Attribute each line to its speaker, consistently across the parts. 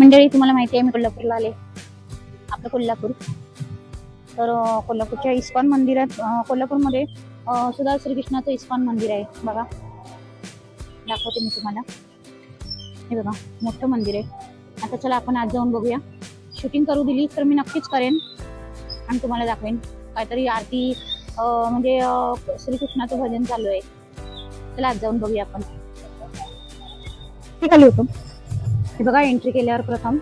Speaker 1: मंडळी तुम्हाला माहिती आहे मी कोल्हापूरला आले. आपलं कोल्हापूर. तर कोल्हापूरच्या इस्कॉन मंदिरात कोल्हापूरमध्ये सुद्धा श्रीकृष्णाचं इस्कॉन मंदिर आहे. बघा. दाखवते मी तुम्हाला. हे बघा मोठं मंदिर आहे. आता चला आपण आज जाऊन बघूया. शूटिंग करू दिली तर मी नक्कीच करेन. आणि तुम्हाला दाखवेन. काहीतरी आरती म्हणजे श्रीकृष्णाचं भजन चालू आहे. चला आज जाऊन बघूया आपण. ठीक खाली होतो. हे बघा एंट्री केल्यावर प्रथम.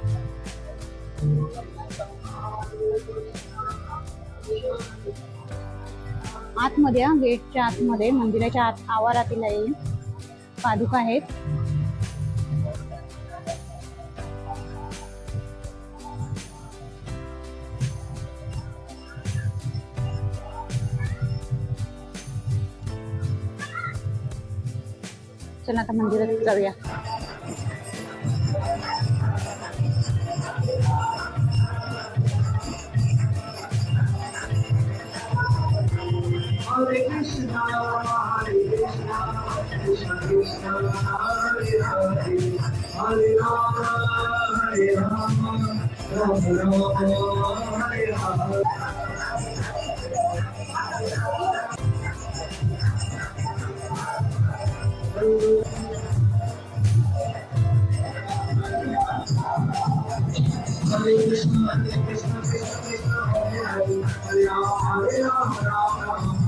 Speaker 1: आतमध्ये गेटच्या आतमध्ये मंदिराच्या आत आवारातील आहे. पादुका आहेत. चला आता मंदिरात जाऊया.
Speaker 2: Krishna, Krishna, Krishna, Krishna, Hare Hare, Hare Rama, Rama Rama.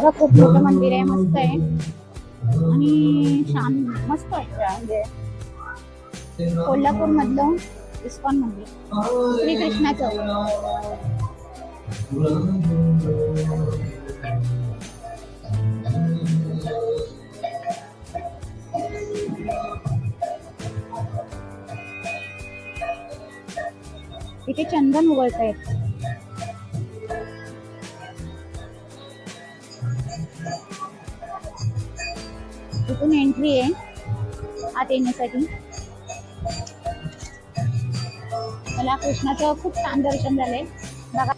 Speaker 1: बघा खूप मोठं मंदिर आहे मस्त आहे. आणि शांत मस्त आहे म्हणजे. कोल्हापूर मधलं इस्कॉन मंदिर. श्रीकृष्णाचं. इथे चंदन उगळत आहेत इथून एंट्री आहे. आत येण्यासाठी. मला कृष्णाचं खूप छान दर्शन झालंय. बघा.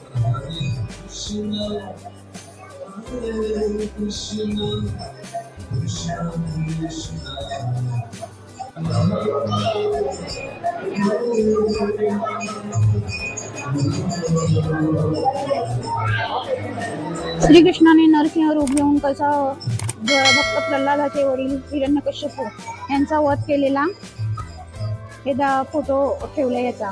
Speaker 2: Thank you.
Speaker 1: श्रीकृष्णाने नरसिंह रूप घेऊन कसा भक्त प्रल्हादाचे वडील हिरण्यकश्यपू यांचा वध केलेला हे दा फोटो ठेवला याचा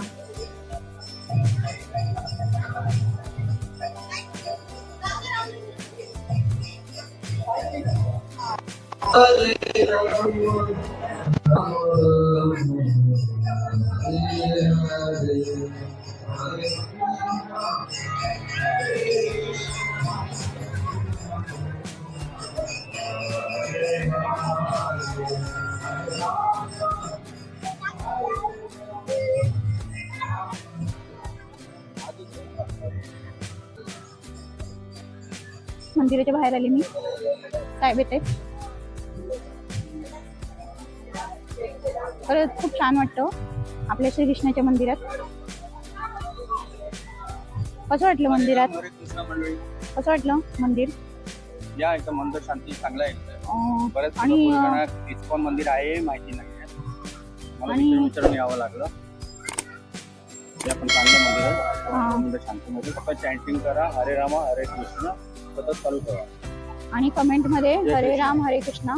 Speaker 1: मंदिराच्या बाहेर आले मी. काय भेटे खरंच खूप छान वाटतं आपल्या श्रीकृष्णाच्या मंदिरात. कसं वाटलं मंदिरात? कसं वाटलं मंदिर?
Speaker 3: या इथं मंदिर शांती चांगलं आहे. बऱ्याच
Speaker 1: आणि,
Speaker 3: इस्कॉन मंदिर आहे माहिती नाही. मला विचारून यावं लागलं. हे आपण चांगलं मंदिर आहे.
Speaker 1: हा.
Speaker 3: मंदिर शांतीमध्ये. फक्त चॅन्टिंग करा. हरे रामा हरे कृष्ण. सतत चालू ठेवा.
Speaker 1: आणि कमेंटमध्ये हरे राम हरे कृष्ण.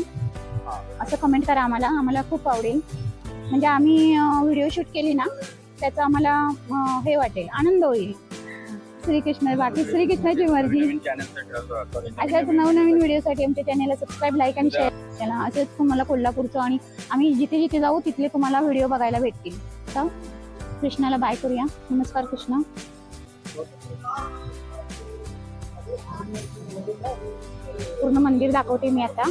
Speaker 1: असं कमेंट करा आम्हाला. आम्हाला खूप आवडेल. म्हणजे आम्ही व्हिडिओ शूट केली ना त्याचा आम्हाला हे वाटेल आनंद होईल. श्रीकृष्ण बाकी श्रीकृष्णाची मर्जी. अशाच नवनवीन व्हिडिओसाठी आमच्या चॅनेलला सबस्क्राईब लाईक आणि शेअर केला असेच तुम्हाला कोल्हापूरचं आणि आम्ही जिथे जिथे जाऊ तिथले तुम्हाला व्हिडिओ बघायला भेटतील. तर कृष्णाला बाय करूया. नमस्कार कृष्ण. पूर्ण मंदिर दाखवते मी आता.